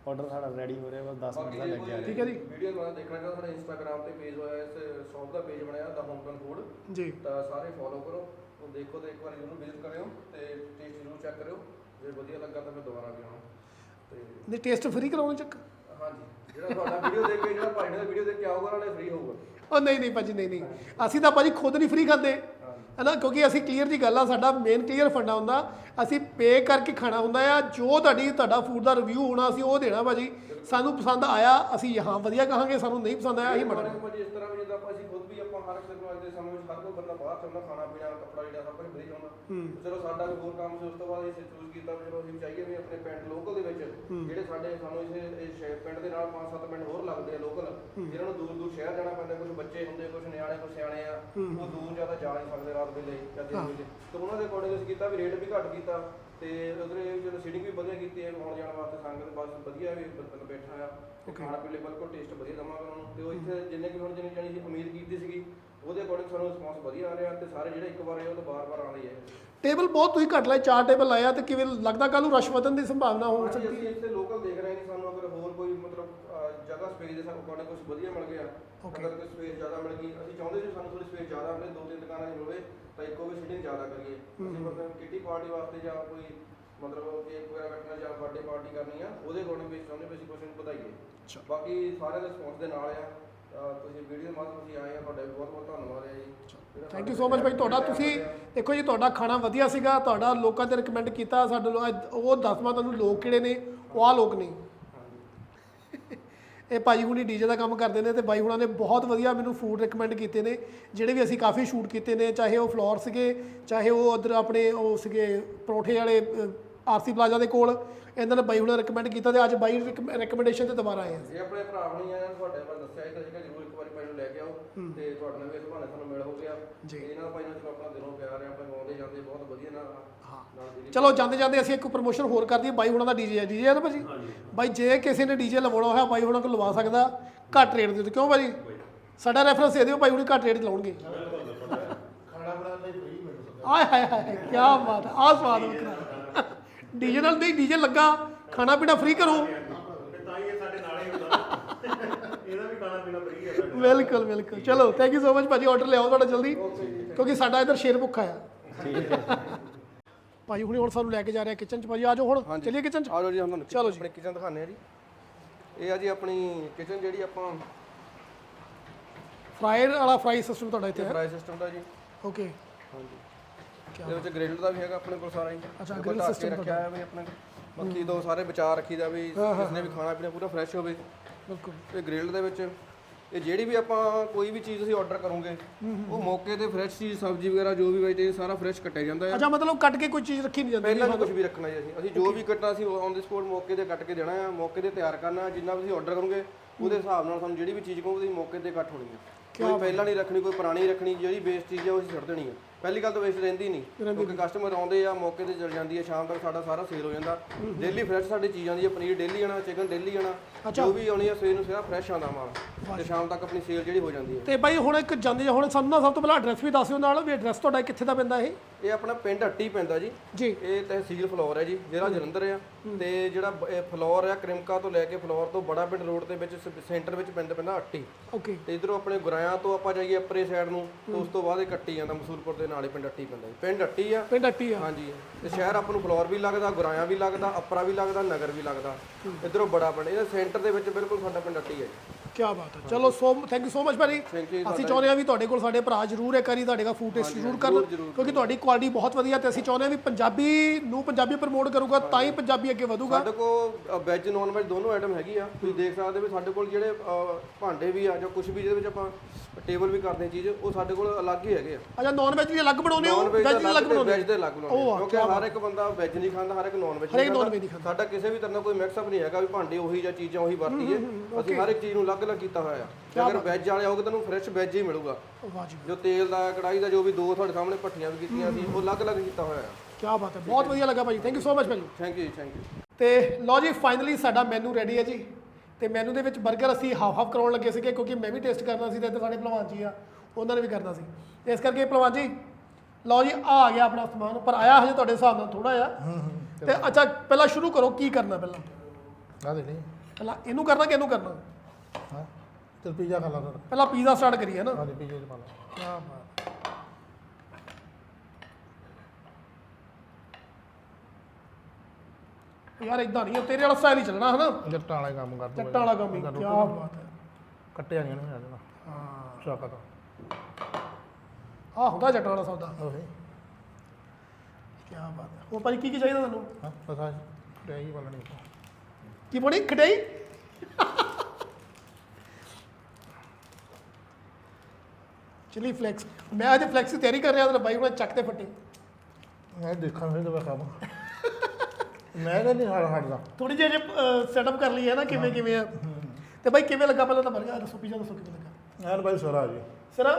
ਆਰਡਰ ਸਾਡਾ ਰੈਡੀ ਹੋ ਰਿਹਾ ਬਸ 10 ਮਿੰਟ ਦਾ ਲੱਗਿਆ ਠੀਕ ਹੈ ਜੀ। ਵੀਡੀਓ ਦੁਆਰਾ ਦੇਖਣਾ ਚਾਹੋ ਸਾਡਾ ਇੰਸਟਾਗ੍ਰam ਤੇ ਪੇਜ ਹੋਇਆ ਇਸ ਸ਼ੌਪ ਦਾ ਪੇਜ ਬਣਿਆ ਦਾ ਹੋਮਟਨ ਫੂਡ ਜੀ। ਤਾਂ ਸਾਰੇ ਫੋਲੋ ਕਰੋ ਉਹ ਦੇਖੋ ਤੇ ਇੱਕ ਵਾਰ ਜ਼ਰੂਰ ਵਿਜ਼ਿਟ ਕਰਿਓ ਤੇ ਟੇਸਟ ਜ਼ਰੂਰ ਚੈੱਕ ਕਰਿਓ। ਜੇ ਵਧੀਆ ਲੱਗਾ ਤਾਂ ਫਿਰ ਦੁਬਾਰਾ ਵੀ ਆਉਣਾ। ਤੇ ਨਹੀਂ ਟੇਸਟ ਫ੍ਰੀ ਕਰਾਉਣਾ ਚੱਕ। ਹਾਂਜੀ। ਜਿਹੜਾ ਤੁਹਾਡਾ ਵੀਡੀਓ ਦੇਖ ਕੇ ਜਿਹੜਾ ਭਾਈ ਦਾ ਵੀਡੀਓ ਦੇਖ ਕੇ ਆਊਗਾ ਨਾਲੇ ਫ੍ਰੀ ਹੋਊਗਾ। ਉਹ ਨਹੀਂ ਨਹੀਂ ਭਾਜੀ ਨਹੀਂ ਨਹੀਂ। ਅਸੀਂ ਤਾਂ ਭਾਜੀ ਖੁਦ ਨਹੀਂ ਫ੍ਰੀ ਖਾਂਦੇ ਹੈਨਾ ਕਿਉਂਕਿ ਅਸੀਂ ਕਲੀਅਰ ਦੀ ਗੱਲ ਆ, ਸਾਡਾ ਮੇਨ ਕਲੀਅਰ ਫੰਡਾ ਹੁੰਦਾ, ਅਸੀਂ ਪੇ ਕਰਕੇ ਖਾਣਾ ਹੁੰਦਾ ਆ, ਜੋ ਤੁਹਾਡੀ, ਤੁਹਾਡਾ ਫੂਡ ਦਾ ਰਿਵਿਊ ਹੋਣਾ, ਅਸੀਂ ਉਹ ਦੇਣਾ ਭਾਜੀ। ਸਾਨੂੰ ਪਸੰਦ ਆਇਆ, ਅਸੀਂ ਹਾਂ, ਵਧੀਆ ਕਹਾਂਗੇ, ਸਾਨੂੰ ਨਹੀਂ ਪਸੰਦ ਆਇਆ, ਅਸੀਂ ਮੜਾਂਗੇ ਇਸ ਤਰ੍ਹਾਂ ਵੀ ਜਿੱਦਾਂ ਅਸੀਂ ਖੁਦ ਹਰ ਕਿਸੇ ਨੂੰ ਅੱਜ ਦੇ ਸਮੇਂ ਵਿੱਚ ਹਰ ਕੋਈ ਬੰਦਾ ਬਾਹਰ ਚੱਲਦਾ ਖਾਣਾ ਪੀਣਾ ਕੱਪੜਾ ਜਿਹੜਾ ਸਭ ਕੁਝ ਵਧੀਆ ਹੁੰਦਾ। ਚਲੋ ਸਾਡਾ ਵੀ ਹੋਰ ਕੰਮ ਸੀ ਉਸ ਤੋਂ ਬਾਅਦ ਅਸੀਂ ਚੂਜ਼ ਕੀਤਾ ਵੀ ਚਲੋ ਅਸੀਂ ਚਾਹੀਏ ਵੀ ਆਪਣੇ ਪਿੰਡ ਲੋਕਲ ਦੇ ਵਿੱਚ ਜਿਹੜੇ ਸਾਡੇ ਸਾਨੂੰ ਇਸੇ ਇਸ ਸ਼ਹਿਰ ਪਿੰਡ ਦੇ ਨਾਲ 5-7 ਪਿੰਡ ਹੋਰ ਲੱਗਦੇ ਆ ਲੋਕਲ ਜਿਹਨਾਂ ਨੂੰ ਦੂਰ ਦੂਰ ਸ਼ਹਿਰ ਜਾਣਾ ਪੈਂਦਾ ਕੁਝ ਬੱਚੇ ਹੁੰਦੇ ਕੁਝ ਨਿਆਣੇ ਕੁਝ ਸਿਆਣੇ ਆ ਉਹ ਦੂਰ ਜ਼ਿਆਦਾ ਜਾ ਨਹੀਂ ਸਕਦੇ ਰਾਤ ਵੇਲੇ ਜਾਂ ਦਿਨ ਵੇਲੇ। ਤੇ ਉਹਨਾਂ ਦੇ ਅਕੋਰਡਿੰਗ ਅਸੀਂ ਕੀਤਾ ਵੀ ਰੇਟ ਵੀ ਘੱਟ ਕੀਤਾ। ਤੇ ਉਧਰੇ ਜਦੋਂ ਸੀਟਿੰਗ ਵੀ ਵਧੀਆ ਕੀਤੀ ਹੈ ਆਉਣ ਜਾਣ ਵਾਸਤੇ ਸੰਗਤ ਬਸ ਵਧੀਆ ਵੀ ਮਤਲਬ ਬੈਠਾ ਆ ਤੇ ਖਾਣਾ ਪੀਣੇ ਬਿਲਕੁਲ ਟੇਸਟ ਵਧੀਆ ਦਵਾਂਗੇ ਉਹਨਾਂ ਨੂੰ। ਤੇ ਉਹ ਇੱਥੇ ਜਿੰਨੇ ਕਿ ਹੁਣ ਜਿੰਨੀ ਜਾਣੀ ਉਮੀਦ ਕੀਤੀ ਸੀਗੀ ਉਹਦੇ ਅਕੋਰਡਿੰਗ ਸਾਨੂੰ ਰਿਸਪੌਂਸ ਵਧੀਆ ਆ ਰਿਹਾ ਤੇ ਸਾਰੇ ਜਿਹੜੇ ਇੱਕ ਵਾਰ ਆਏ ਉਹ ਤਾਂ ਬਾਰ-ਬਾਰ ਆਉਂਦੇ ਹੈ ਟੇਬਲ ਬਹੁਤ ਤੁਸੀਂ ਘੱਟ ਲਾਏ ਚਾਰ ਟੇਬਲ ਲਾਇਆ ਤੇ ਕਿਵੇਂ ਲੱਗਦਾ ਕੱਲ ਨੂੰ ਰਸ਼ ਵਧਣ ਦੀ ਸੰਭਾਵਨਾ ਹੋ ਹਾਂਜੀ, ਸਕਦੀ ਅਸੀਂ ਇੱਥੇ ਲੋਕਲ ਦੇਖ ਰਹੇ ਹਾਂ ਸਾਨੂੰ ਅਗਰ ਹੋਰ ਕੋਈ ਮਤਲਬ ਅਹ, ਜਗ੍ਹਾ ਸਪੇਸ ਦੇ ਸਾਨੂੰ ਅਕੋਰਡਿੰਗ ਕੁਝ ਵਧੀਆ ਮਿਲ ਗਿਆ Okay. ਅਗਰ ਕੋਈ ਸਪੇਸ ਜ਼ਿਆਦਾ ਮਿਲ ਗਈ ਅਸੀਂ ਚਾਹੁੰਦੇ ਸੀ ਸਾਨੂੰ ਥੋੜੀ ਸਪੇਸ ਜ਼ਿਆਦਾ ਮਿਲੇ ਦੋ ਤਿੰਨ ਦੁਕਾਨਾਂ 'ਚ ਹੋਵੇ ਤਾਂ ਇੱਕੋ ਵੀ ਸੀਟਿੰਗ ਜ਼ਿਆਦਾ ਕਰੀਏ। ਅਸੀਂ ਮਤਲਬ ਕਿੱਟੀ ਪਾਰਟੀ ਵਾਸਤੇ ਜਾਂ ਕੋਈ ਮਤਲਬ ਕੇਕ ਵਗੈਰਾ ਕੱਟਣਾ ਜਾਂ ਬਰਥਡੇ ਪਾਰਟੀ ਕਰਨੀ ਆ ਉਹਦੇ ਅਕੋਰਡਿੰਗ ਵੀ ਚਾਹੁੰਦੇ ਵੀ ਅਸੀਂ ਕੁਝ ਨੂੰ ਵਧਾਈਏ। ਬਾਕੀ ਸਾਰੇ ਰਿਸਪੌਂਸ ਦੇ ਨਾਲ ਆ। ਤੁਸੀਂ ਵੀਡੀਓ ਦੇ ਮਾਧਿਅਮ ਤੁਸੀਂ ਆਏ ਆ ਤੁਹਾਡਾ ਵੀ ਬਹੁਤ ਬਹੁਤ ਧੰਨਵਾਦ ਹੈ ਜੀ। ਥੈਂਕ ਯੂ ਸੋ ਮਚ ਭਾਈ। ਤੁਹਾਡਾ ਤੁਸੀਂ ਦੇਖੋ ਜੀ ਤੁਹਾਡਾ ਖਾਣਾ ਵਧੀਆ ਸੀਗਾ ਤੁਹਾਡਾ ਲੋਕਾਂ ਤੇ ਰეკਮੈਂਡ ਕੀਤਾ ਸਾਡੇ ਲੋ- ਉਹ ਦੱਸਵਾਂ ਤੁਹਾਨੂੰ ਲੋਕ ਕਿਹੜੇ ਨੇ ਉਹ ਆ ਲੋਕ ਨੇ। ਇਹ ਭਾਈ ਹੁਣੀ ਡੀਜੇ ਦਾ ਕੰਮ ਕਰਦੇ ਨੇ ਤੇ ਬਾਈ ਹੁਣਾਂ ਨੇ ਬਹੁਤ ਵਧੀਆ ਮੈਨੂੰ ਫੂਡ ਰეკਮੈਂਡ ਕੀਤੇ ਨੇ ਜਿਹੜੇ ਵੀ ਅਸੀਂ ਕਾਫੀ ਸ਼ੂਟ ਕੀਤੇ ਨੇ ਚਾਹੇ ਉਹ ਫਲੋਰ ਸੀਗੇ ਚਾਹੇ ਉਹ ਉਧਰ ਆਪਣੇ ਉਹ ਸੀਗੇ ਪਰੌਂਠੇ ਵਾਲੇ ਆਰਸੀ ਪਲਾਜ਼ਾ ਦੇ ਕੋਲ ਇਹਨਾਂ ਨੇ ਬਾਈ ਹੁਣਾਂ ਰეკਮੈਂਡ ਕੀਤਾ ਤੇ ਅੱਜ ਬਾਈ ਰეკਮੈਂਡੇਸ਼ਨ ਤੇ ਦੁਬਾਰਾ ਆਏ ਆ। ਜੇ ਆਪਣੇ ਭਰਾ ਹੁਣੀ ਆਏ ਤੁਹਾਡੇ ਬਾਰੇ ਦੱਸਿਆ ਸੀ ਤਾਂ ਜਰੂਰ ਇੱਕ ਵਾਰੀ ਭਾਈ ਲੈ ਕੇ ਆਓ ਤੇ ਤੁਹਾਡੇ ਨਾਲ ਵੀ ਸੁਭਾਣੇ ਤੁਹਾਨੂੰ ਮਿਲ ਹੋ ਗਿਆ। ਇਹਨਾਂ ਭਾਈ ਨਾਲ ਚਲੋ ਦਿਲੋਂ ਪਿਆਰ ਹੈ ਆਪਾਂ ਆਉਂਦੇ ਜਾਂਦੇ ਬਹੁਤ ਵਧੀਆ ਨਾਲ ਚਲੋ ਜਾਂਦੇ ਜਾਂਦੇ ਅਸੀਂ ਇੱਕ ਪ੍ਰੋਮੋਸ਼ਨ ਹੋਰ ਕਰ ਦਈਏ ਬਾਈ ਹੁਣਾਂ ਦਾ ਡੀਜੇ ਹੈ ਡੀਜੇ ਹੈ ਨਾ ਭਾਜੀ? ਬਾਈ ਜੇ ਕਿਸੇ ਨੇ ਡੀਜੇ ਲਵਾਉਣਾ ਹੋਇਆ ਬਾਈ ਹੁਣਾਂ ਕੋਲ ਲਵਾ ਸਕਦਾ ਘੱਟ ਰੇਟ ਦੇ ਉੱਤੇ ਕਿਉਂ ਭਾਜੀ? ਸਾਡਾ ਰੈਫਰੈਂਸ ਦੇ ਦਿਓ ਬਾਈ ਹੁਣੀ ਘੱਟ ਰੇਟ 'ਤੇ ਲਾਉਣਗੇ। ਖਾਣਾ ਬਣਾਉਣ ਲਈ ਫ੍ਰੀ ਮੈਨੂੰ ਸਭ ਆਏ ਹਾਏ ਹਾਏ ਕੀ ਬਾਤ ਹੈ ਆਹ ਸਵਾਦ ਵੱਖਰਾ ਡੀਜੇ ਨਾਲ ਨਹੀਂ ਡੀਜੇ ਲੱਗਾ ਖਾਣਾ ਪੀਣਾ ਫ੍ਰੀ ਕਰੋ। ਤਾਂ ਹੀ ਇਹ ਸਾਡੇ ਨਾਲ ਹੀ ਹੁੰਦਾ ਇਹਦਾ ਵੀ ਖਾਣਾ ਪੀਣਾ ਫਰੀ ਹੈ ਸਾਡੇ ਬਿਲਕੁਲ ਬਿਲਕੁਲ। ਚਲੋ ਥੈਂਕ ਯੂ ਸੋ ਮਚ ਭਾਜੀ ਆਰਡਰ ਲਿਆਓ ਤੁਹਾਡਾ ਜਲਦੀ ਕਿਉਂਕਿ ਸਾਡਾ ਇੱਧਰ ਸ਼ੇਰ ਭੁੱਖਾ ਆ। ਠੀਕ ਹੈ। ਭਾਜੀ ਹੁਣੀ ਹੁਣ ਸਾਨੂੰ ਲੈ ਕੇ ਜਾ ਰਿਹਾ ਕਿਚਨ 'ਚ ਭਾਜੀ ਆਜੋ ਹੁਣ ਚੱਲੀਏ ਕਿਚਨ 'ਚ? ਆ ਜਾਓ ਜੀ ਹੁਣ ਤੁਹਾਨੂੰ ਚਲੋ ਜੀ। ਆਪਣੀ ਕਿਚਨ ਦਿਖਾਉਂਦੇ ਆ ਜੀ। ਇਹ ਆ ਜੀ ਆਪਣੀ ਕਿਚਨ ਜਿਹੜੀ ਆਪਾਂ ਫਰਾਇਰ ਵਾਲਾ ਫਰਾਈ ਸਿਸਟਮ ਤੁਹਾਡਾ ਇੱਥੇ ਹੈ। ਫਰਾਈ ਸਿਸਟਮ ਦਾ ਜੀ। ਓਕੇ ਹਾਂਜੀ। ਇਹਦੇ ਵਿੱਚ ਗ੍ਰਿਲ ਦਾ ਵੀ ਹੈਗਾ ਆਪਣੇ ਕੋਲ ਸਾਰਾ ਹੀ ਅੱਛਾ, grill system ਰੱਖਿਆ ਹੋਇਆ ਵੀ ਆਪਣੇ। ਮੱਖੀ ਤੋਂ ਸਾਰੇ ਬਚਾ ਰੱਖੀਦਾ ਵੀ ਜਿਸਨੇ ਵੀ ਖਾਣਾ ਪੀਣਾ ਪੂਰਾ ਫਰੈਸ਼ ਹੋਵੇ। ਬਿਲਕੁਲ। ਇਹ ਗ੍ਰਿਲ ਦੇ ਵਿੱਚ ਇਹ ਜਿਹੜੀ ਵੀ ਆਪਾਂ ਕੋਈ ਵੀ ਚੀਜ਼ ਤੁਸੀਂ ਆਰਡਰ ਕਰੋਗੇ ਉਹ ਮੌਕੇ ਤੇ ਫਰੈਸ਼ ਚੀਜ਼ ਸਬਜ਼ੀ ਵਗੈਰਾ ਜੋ ਵੀ ਵੇਚਦੇ ਸਾਰਾ ਫਰੈਸ਼ ਕੱਟਿਆ ਜਾਂਦਾ ਹੈ ਅੱਛਾ ਮਤਲਬ ਕੱਟ ਕੇ ਕੋਈ ਚੀਜ਼ ਰੱਖੀ ਨਹੀਂ ਜਾਂਦੀ ਪਹਿਲਾਂ ਕੁਝ ਵੀ ਰੱਖਣਾ ਜੀ ਅਸੀਂ। ਅਸੀਂ ਜੋ ਵੀ ਕੱਟਣਾ ਸੀ ਔਨ ਦੀ ਸਪੋਟ ਮੌਕੇ ਤੇ ਕੱਟ ਕੇ ਦੇਣਾ ਆ। ਮੌਕੇ ਤੇ ਤਿਆਰ ਕਰਨਾ ਜਿੰਨਾ ਵੀ ਤੁਸੀਂ ਆਰਡਰ ਕਰੋਗੇ ਉਹਦੇ ਹਿਸਾਬ ਨਾਲ ਤੁਹਾਨੂੰ ਜਿਹੜੀ ਵੀ ਚੀਜ਼ ਕਹੋਗੇ ਤੁਸੀਂ ਮੌਕੇ ਤੇ ਕੱਟ ਹੋਣੀ ਹੈ ਕੋਈ ਪਹਿਲਾਂ ਨਹੀਂ ਰੱਖਣੀ ਕੋਈ ਪੁਰਾਣੀ ਰੱਖਣੀ ਜਿਹੜੀ ਵੇਸਟ ਚੀਜ਼ ਹੈ ਉਹ ਅਸੀਂ ਛੱਡ ਦੇਣੀ ਹੈ ਪਹਿਲੀ ਗੱਲ ਤਾਂ ਵੇਸਟ ਰਹਿੰਦੀ ਨਹੀਂ ਕਿਉਂਕਿ ਕਸਟਮਰ ਆਉਂਦੇ ਆ ਮੌਕੇ ਤੇ ਚਲ ਜਾਂਦੀ ਹੈ ਸ਼ਾਮ ਤੱਕ ਸਾਡਾ ਸਾਰਾ ਸੇਲ ਹੋ ਜਾਂਦਾ। ਡੇਲੀ ਫਰੈਸ਼ ਸਾਡੀ ਚੀਜ਼ ਆਉਂਦੀ ਪਨੀਰ ਡੇਲੀ ਆਣਾ ਚਿਕਨ ਡੇਲੀ ਆਣਾ ਜੋ ਵੀ ਆਉਣੀ ਹੈ ਸਵੇਰ ਨੂੰ ਸਾਰਾ ਫਰੈਸ਼ ਆਉਂਦਾ ਮਾਲ। ਤੇ ਸ਼ਾਮ ਤੱਕ ਆਪਣੀ ਸੇਲ ਜਿਹੜੀ ਹੋ ਜਾਂਦੀ ਹੈ ਤੇ ਬਾਈ ਹੁਣ ਇੱਕ ਜਾਂਦੇ ਹੁਣ ਸਾਨੂੰ ਨਾ ਸਭ ਤੋਂ ਪਹਿਲਾਂ ਐਡਰੈਸ ਵੀ ਦੱਸ ਦਿਓ ਨਾਲ ਵੀ ਐਡਰੈਸ ਤੁਹਾਡਾ ਕਿੱਥੇ ਦਾ ਪੈਂਦਾ ਇਹ? ਇਹ ਆਪਣਾ ਪਿੰਡ ਹੱਟੀ ਪੈਂਦਾ ਜੀ। ਜੀ। ਇਹ ਤਹਿਸੀਲ ਫਲੋਰ ਹੈ ਜੀ ਜ਼ਿਲ੍ਹਾ ਜਲੰਧਰ ਆ। ਤੇ ਜਿਹੜਾ ਫਲੋਰ ਆ ਕ੍ਰਿਮਕਾ ਤੋਂ ਲੈ ਕੇ ਫਲੋਰ ਤੋਂ ਬੜਾ ਪਿੰਡ ਰੋਡ ਦੇ ਵਿੱਚ ਸੈਂਟਰ ਵਿੱਚ ਪਿੰਡ ਪੈਂਦਾ ਹੱਟੀ। ਓਕੇ। ਤੇ ਇਧਰੋਂ ਆਪਣੇ ਗੁਰਾਇਆ ਤੋਂ ਆਪਾਂ ਜਾਈਏ ਅਪਰੇ ਸਾਈਡ ਨੂੰ ਉਸ ਤੋਂ ਬਾਅਦ ਇਹ ਕੱਟੀ ਜਾਂਦਾ ਮਸੂਲਪੁਰ ਦੇ ਨਾਲੇ ਪਿੰਡ ਹੱਟੀ ਪੈਂਦਾ ਜੀ। ਪਿੰਡ ਹੱਟੀ ਆ। ਪਿੰਡ ਅੱਟੀ ਆ। ਹਾਂਜੀ। ਤੇ ਸ਼ਹਿਰ ਆਪਾਂ ਨੂੰ ਫਲੋਰ ਵੀ ਲੱਗਦਾ ਗੁਰਾਇਆ ਵੀ ਲੱਗਦਾ ਅਪਰਾ ਵੀ ਲੱਗਦਾ ਨਗਰ ਵੀ ਲੱਗਦਾ। ਇਧਰੋਂ ਬੜਾ ਪਿੰਡ ਇਹਦਾ ਸੈਂਟਰ ਦੇ ਵਿੱਚ ਬਿਲਕੁਲ ਸਾਡਾ ਪਿੰਡ ਹੱਟੀ ਹੈ ਜੀ। ਕੀ ਬਾਤ ਹੈ ਚਲੋ so thank you so much ਭਾਜੀ। ਅਸੀਂ ਚਾਹੁੰਦੇ ਹਾਂ ਵੀ ਤੁਹਾਡੇ ਕੋਲ ਸਾਡੇ ਭਰਾ ਜ਼ਰੂਰ ਇੱਕ ਵਾਰੀ ਤੁਹਾਡੇ ਦਾ ਫੂਡ ਟੇਸਟ ਜ਼ਰੂਰ ਕਰਨ ਕਿਉਂਕਿ ਤੁਹਾਡੀ ਕੁਆਲਿਟੀ ਬਹੁਤ ਵਧੀਆ ਤੇ ਅਸੀਂ ਚਾਹੁੰਦੇ ਹਾਂ ਵੀ ਪੰਜਾਬੀ ਨੂੰ ਪੰਜਾਬੀ ਪ੍ਰਮੋਟ ਕਰੂਗਾ ਤਾਂ ਹੀ ਪੰਜਾਬੀ ਅੱਗੇ ਵਧੂਗਾ। ਸਾਡੇ ਕੋਲ ਵੈਜ ਨੌਨ ਵੈਜ ਦੋਨੋਂ ਆਈਟਮ ਹੈਗੀ ਆ। ਤੁਸੀਂ ਦੇਖ ਸਕਦੇ ਵੀ ਸਾਡੇ ਕੋਲ ਜਿਹੜੇ ਭਾਂਡੇ ਵੀ ਆ ਜਾਂ ਕੁਝ ਵੀ ਜਿਹਦੇ ਵਿੱਚ ਆਪਾਂ ਟੇਬਲ ਵੀ ਕਰਦੇ ਹਾਂ ਚੀਜ਼ ਉਹ ਸਾਡੇ ਕੋਲ ਅਲੱਗ ਹੀ ਹੈਗੇ ਆ। ਅੱਛਾ ਨਾਨ ਵੈਜ ਵੀ ਅਲੱਗ ਬਣਾਉਂਦੇ ਹੋ? ਵੈਜ ਵੀ ਅਲੱਗ ਬਣਾਉਂਦੇ ਵੈਜ ਦੇ ਅਲੱਗ ਬਣਾਉਂਦੇ ਆ, ਕਿਉਂਕਿ ਹਰ ਇੱਕ ਬੰਦਾ ਵੈਜ ਨਹੀਂ ਖਾਂਦਾ ਹਰ ਇੱਕ ਨੌਨ ਵੈਜ ਹਰੇਕ non-veg ਨਹੀਂ ਖਾਂਦਾ। ਸਾਡਾ ਕਿਸੇ ਵੀ ਤਰ੍ਹਾਂ ਦਾ ਕੋਈ ਮਿਕਸ ਅਪ ਨਹੀਂ ਹੈਗਾ ਵੀ ਭਾਂਡੇ ਉਹੀ ਜਾਂ ਚੀਜ਼ਾਂ ਉਹੀ ਵਰਤੀਏ। ਅਸੀਂ ਹਰ ਇੱਕ ਚੀਜ਼ ਨੂੰ ਅਲੱਗ-ਅਲੱਗ ਕੀਤਾ ਹੋਇਆ। ਆ ਅਗਰ ਵੈਜ ਵਾਲੇ ਆਓਗੇ ਤੁਹਾਨੂੰ ਫਰੈਸ਼ ਵੈਜ ਹੀ ਮਿਲੂਗਾ। ਹੋ ਵਾਹ ਜੀ ਜੋ ਤੇਲ ਦਾ ਕੜਾਈ ਦਾ ਜੋ ਵੀ ਦੋ ਤੁਹਾਡੇ ਸਾਹਮਣੇ ਭੱਠੀਆਂ ਵੀ ਕੀਤੀਆਂ ਸੀ ਉਹ ਅਲੱਗ-ਅਲੱਗ ਕੀਤਾ ਹੋਇਆ। ਕੀ ਬਾਤ ਹੈ। ਬਹੁਤ ਵਧੀਆ ਲੱਗਾ ਭਾਜੀ। ਥੈਂਕ ਯੂ ਸੋ ਮਚ ਭਾਜੀ। ਥੈਂਕ ਯੂ ਥੈਂਕ ਯੂ ਤੇ ਲਓ ਜੀ ਫਾਈਨਲੀ ਸਾਡਾ ਮੈਨੂ ਰੈਡੀ ਹੈ ਜੀ। ਤੇ ਮੈਨੂ ਦੇ ਵਿੱਚ 버ਗਰ ਅਸੀਂ ਹਾਫ ਹਾਫ ਕਰਾਉਣ ਲੱਗੇ ਸੀਗੇ ਕਿਉਂਕਿ ਮੈਂ ਵੀ ਟੇਸਟ ਕਰਨਾ ਸੀ ਤੇ ਇੱਧਰ ਸਾਡੇ ਭਲਵਾਨ ਜੀ ਆ ਉਹਨਾਂ ਨੇ ਵੀ ਕਰਨਾ ਸੀ। ਇਸ ਕਰਕੇ ਭਲਵਾਨ ਜੀ ਲਓ ਜੀ ਆ ਆ ਗਿਆ ਆਪਣਾ ਸਮਾਨ ਪਰ ਆਇਆ ਹਜੇ ਤੁਹਾਡੇ ਹਿਸਾਬ ਨਾਲ ਥੋੜਾ ਆ ਤੇ ਅੱਛਾ ਪਹਿਲਾਂ ਸ਼ੁਰੂ ਕਰੋ ਕੀ ਕਰਨਾ ਪਹਿਲਾਂ? ਆ ਦੇ ਨਹੀਂ ਪਹਿਲਾਂ ਇਹਨੂੰ ਕਰਨਾ ਕਿ ਇਹਨੂੰ ਕਰਨਾ? ਹਾਂ ਤੇ ਪੀਜ਼ਾ ਖਾ ਲਾ ਫਿਰ। ਪਹਿਲਾਂ ਪੀਜ਼ਾ ਸਟਾਰਟ ਕਰੀਏ ਨਾ। ਹਾਂ ਜੀ ਪੀਜ਼ੇ ਚ ਪਾ ਲਾ। ਕੀ ਬਾਤ ਯਾਰ ਇਦਾਂ ਨਹੀਂ ਤੇਰੇ ਵਾਲਾ ਸਟਾਈਲ ਹੀ ਚੱਲਣਾ ਹੈ ਨਾ ਜੱਟਾਂ ਵਾਲਾ ਕੰਮ ਕਰ ਦੂੰਗਾ ਜੱਟਾਂ ਵਾਲਾ ਕੰਮ ਹੀ ਕੀ ਬਾਤ ਹੈ। ਕੱਟਿਆ ਨਹੀਂ ਨਾ ਜਾਣਾ। ਹਾਂ। ਚਾਕਾ ਤਾਂ ਆ ਹੁੰਦਾ ਜੱਟਾਂ ਵਾਲਾ ਸੌਦਾ। ਓਏ ਕੀ ਬਾਤ ਹੈ। ਉਹ ਭਾਈ ਕੀ ਕੀ ਚਾਹੀਦਾ ਤੁਹਾਨੂੰ? ਹਾਂ ਆ ਟੈਗੀ ਵਾਲਣੀ ਕੀ ਬਣੀ? ਖਟਾਈ ਚਿਲੀ ਫਲੈਕਸ ਮੈਂ ਅੱਜ ਫਲੈਕਸ ਦੀ ਤਿਆਰੀ ਕਰ ਰਿਹਾ ਤੇ ਬਾਈ ਹੁਣ ਚੱਕ ਤੇ ਫੱਟੇ। ਮੈਂ ਦੇਖਾਂ ਫਿਰ ਤਾਂ ਕੰਮ। ਮੈਂ ਤਾਂ ਨਹੀਂ ਹੜ ਹੜਦਾ ਥੋੜੀ ਜਿਹੀ ਸੈਟਅਪ ਕਰ ਲਈ ਹੈ ਨਾ ਕਿਵੇਂ ਕਿਵੇਂ ਆ। ਤੇ ਬਾਈ ਕਿਵੇਂ ਲੱਗਾ? ਪਹਿਲਾਂ ਤਾਂ ਬਰਗਰ ਦੱਸੋ ਪੀਜ਼ਾ ਦੱਸੋ ਕਿਵੇਂ ਲੱਗਾ? ਯਾਰ ਭਾਈ ਸਰਾ ਜੀ। ਸਿਰਾ।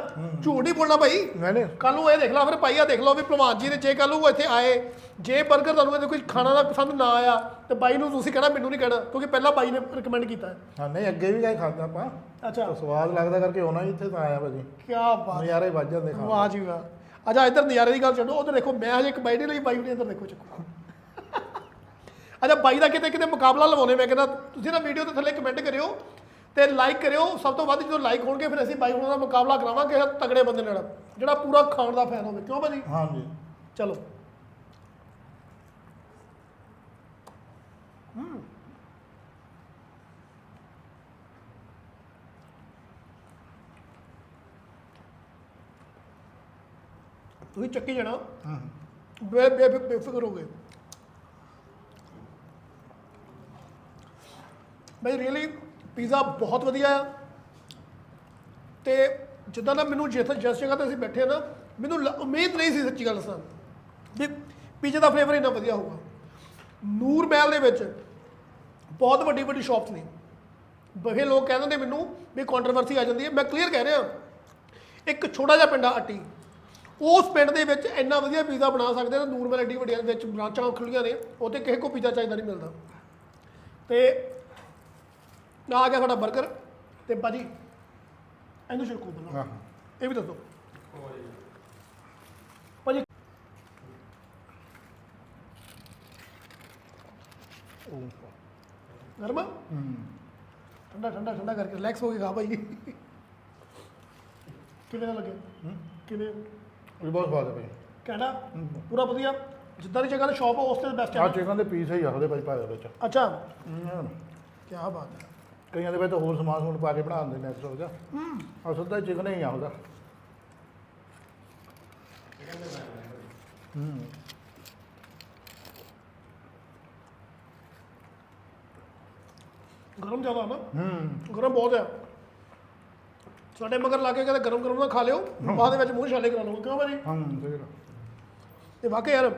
ਝੂਠ ਨਹੀਂ ਬੋਲਣਾ ਭਾਈ। ਨਹੀਂ ਨਹੀਂ। ਕੱਲ ਨੂੰ ਇਹ ਦੇਖ ਲਾ ਫਿਰ ਭਾਈ ਆ ਦੇਖ ਲਓ ਵੀ ਭਲਵਾਨ ਜੀ ਨੇ ਜੇ ਕੱਲ ਨੂੰ ਇੱਥੇ ਆਏ ਜੇ 버ਗਰ ਤੁਹਾਨੂੰ ਇਹਦੇ ਕੋਈ ਖਾਣਾ ਦਾ ਪਸੰਦ ਨਾ ਆਇਆ ਤੇ ਬਾਈ ਨੂੰ ਤੁਸੀਂ ਕਹਿਣਾ ਮੈਨੂੰ ਨਹੀਂ ਕਹਿਣਾ ਕਿਉਂਕਿ ਪਹਿਲਾਂ ਬਾਈ ਨੇ ਰეკਮੈਂਡ ਕੀਤਾ ਹੈ। ਹਾਂ ਨਹੀਂ ਅੱਗੇ ਵੀ ਗਏ ਖਾਦਾ ਆਪਾਂ। ਅੱਛਾ। ਤਾਂ ਸਵਾਦ ਲੱਗਦਾ ਕਰਕੇ ਹੋਣਾ ਇੱਥੇ ਤਾਂ ਆਇਆ ਭਾਜੀ। ਕੀ ਬਾਤ। ਨਜ਼ਾਰੇ ਵੱਜ ਜਾਂਦੇ ਖਾਣ ਵਾਹ ਜੀ ਵਾਹ। ਅੱਛਾ ਇੱਧਰ ਨਜ਼ਾਰੇ ਦੀ ਗੱਲ ਛੱਡੋ ਉਧਰ ਦੇਖੋ ਮੈਂ ਹਜੇ ਇੱਕ ਬਾਈ ਦੇ ਲਈ ਬਾਈ ਨੇ ਇੱਧਰ ਦੇਖੋ ਚੱਕੋ। ਅੱਛਾ ਬਾਈ ਦਾ ਕਿਤੇ ਕਿਤੇ ਮੁਕਾਬਲਾ ਲਵਾਉਣੇ ਮੈਂ ਕਹਿੰਦਾ ਤੁਸੀਂ ਨਾ ਵੀਡੀਓ ਦੇ ਥੱਲੇ ਕਮੈਂਟ ਕਰਿਓ ਤੇ ਲਾਈਕ ਕਰਿਓ। ਸਭ ਤੋਂ ਵੱਧ ਜਦੋਂ ਲਾਈਕ ਹੋਣਗੇ ਫਿਰ ਅਸੀਂ ਬਾਈ ਹੁਣਾਂ ਦਾ ਮੁਕਾਬਲਾ ਕਰਾਵਾਂਗੇ ਤਗੜੇ ਬੰਦੇ ਨਾਲ ਜਿਹੜਾ ਪੂਰਾ ਖਾਣ ਦਾ ਫੈਨ ਹੋਵੇ। ਕਿਉਂ ਭਾਜੀ? ਹਾਂਜੀ। ਚਲੋ। ਤੁਸੀਂ ਚੱਕੀ ਜਾਣਾ। ਬੇ ਬੇ ਬੇ- ਬੇਫਿਕਰ ਹੋ ਗਏ। ਬਈ ਰੀਅਲੀ ਪੀਜ਼ਾ ਬਹੁਤ ਵਧੀਆ ਆ। ਤੇ ਜਿੱਦਾਂ ਨਾ ਮੈਨੂੰ ਜਿਸ ਜਿਸ ਜਗ੍ਹਾ ਤੇ ਅਸੀਂ ਬੈਠੇ ਆ ਨਾ, ਮੈਨੂੰ ਲ- ਉਮੀਦ ਨਹੀਂ ਸੀ ਸੱਚੀ ਗੱਲ ਦੱਸਾਂ ਵੀ ਪੀਜ਼ੇ ਦਾ ਫਲੇਵਰ ਇੰਨਾ ਵਧੀਆ ਹੋਊਗਾ। ਨੂਰ ਮਹਿਲ ਦੇ ਵਿੱਚ ਬਹੁਤ ਵੱਡੀ ਵੱਡੀ ਸ਼ਾਪਸ ਨੇ। ਬਹੇ ਲੋਕ ਕਹਿੰਦੇ ਨੇ ਮੈਨੂੰ ਵੀ ਕੰਟਰੋਵਰਸੀ ਆ ਜਾਂਦੀ ਹੈ। ਮੈਂ ਕਲੀਅਰ ਕਹਿ ਰਿਹਾ, ਇੱਕ ਛੋਟਾ ਜਿਹਾ ਪਿੰਡ ਆ ਅੱਟੀ। ਉਸ ਪਿੰਡ ਦੇ ਵਿੱਚ ਇੰਨਾ ਵਧੀਆ ਪੀਜ਼ਾ ਬਣਾ ਸਕਦੇ ਨੇ। ਨੂਰ ਮਹਿਲ ਐਡੀ ਵੱਡੀਆਂ ਵਿੱਚ ਬ੍ਰਾਂਚਾਂ ਖੁੱਲੀਆਂ ਨੇ, ਉੱਥੇ ਕਿਸੇ ਕੋ ਪੀਜ਼ਾ ਚਾਹੀਦਾ ਨਹੀਂ ਮਿਲਦਾ। ਤੇ ਆ ਗਿਆ ਸਾਡਾ 버ਗਰ ਤੇ ਭਾਜੀ ਇਹਨੂੰ ਛਿੜਕੋ ਪਹਿਲਾਂ। ਹਾਂ। ਇਹ ਵੀ ਦੱਸੋ। ਭਾਜੀ। ਗਰਮ? ਆ? ਠੰਡਾ ਠੰਡਾ ਠੰਡਾ ਕਰਕੇ ਰਿਲੈਕਸ ਹੋ ਕੇ ਖਾ ਭਾਈ। ਕਿਵੇਂ ਦਾ ਲੱਗਿਆ? ਕਿਵੇਂ ਇਹ ਬਹੁਤ ਸਵਾਦ ਹੈ ਭਾਈ। ਕਹਿੰਦਾ ਪੂਰਾ ਵਧੀਆ। ਜਿੱਦਾਂ ਦੀ ਜਗ੍ਹਾ ਤੇ ਸ਼ਾਪ ਆ ਉਸ ਤੇ ਬੈਸਟ ਆ ਹੈ ਚਿਕਨ ਦੇ ਪੀਸ ਹੀ ਆ ਉਹਦੇ ਭਾਈ ਪਾਏ ਵਿੱਚ। ਅੱਛਾ। ਕੀ ਬਾਤ ਹੈ। ਕਈਆਂ ਦੇ ਵਿੱਚ ਤਾਂ ਹੋਰ ਸਮਾਨ ਸਮੂਨ ਪਾ ਕੇ ਬਣਾ ਦਿੰਦੇ ਨੇ ਐਕਸਟਰਾ ਦਾ। ਆ ਸਿੱਧਾ ਚਿਕਨ ਹੀ ਆ ਉਹਦਾ। ਹੂੰ। ਗਰਮ ਜ਼ਿਆਦਾ ਨਾ। ਹੂੰ। ਗਰਮ ਬਹੁਤ ਆ। ਸਾਡੇ ਮਗਰ ਲਾ ਕੇ ਕਹਿੰਦੇ ਗਰਮ ਗਰਮ ਨਾ ਖਾ ਲਿਓ। ਬਾਅਦ ਦੇ ਵਿੱਚ ਮੂੰਹ ਛਾਲੇ ਕਰਾ ਲਵਾਂਗੇ ਕਿਉਂ ਭਾਜੀ? ਹਮ ਸਹੀ ਗੱਲ ਤੇ ਵਾਕਈ ਯਾਰ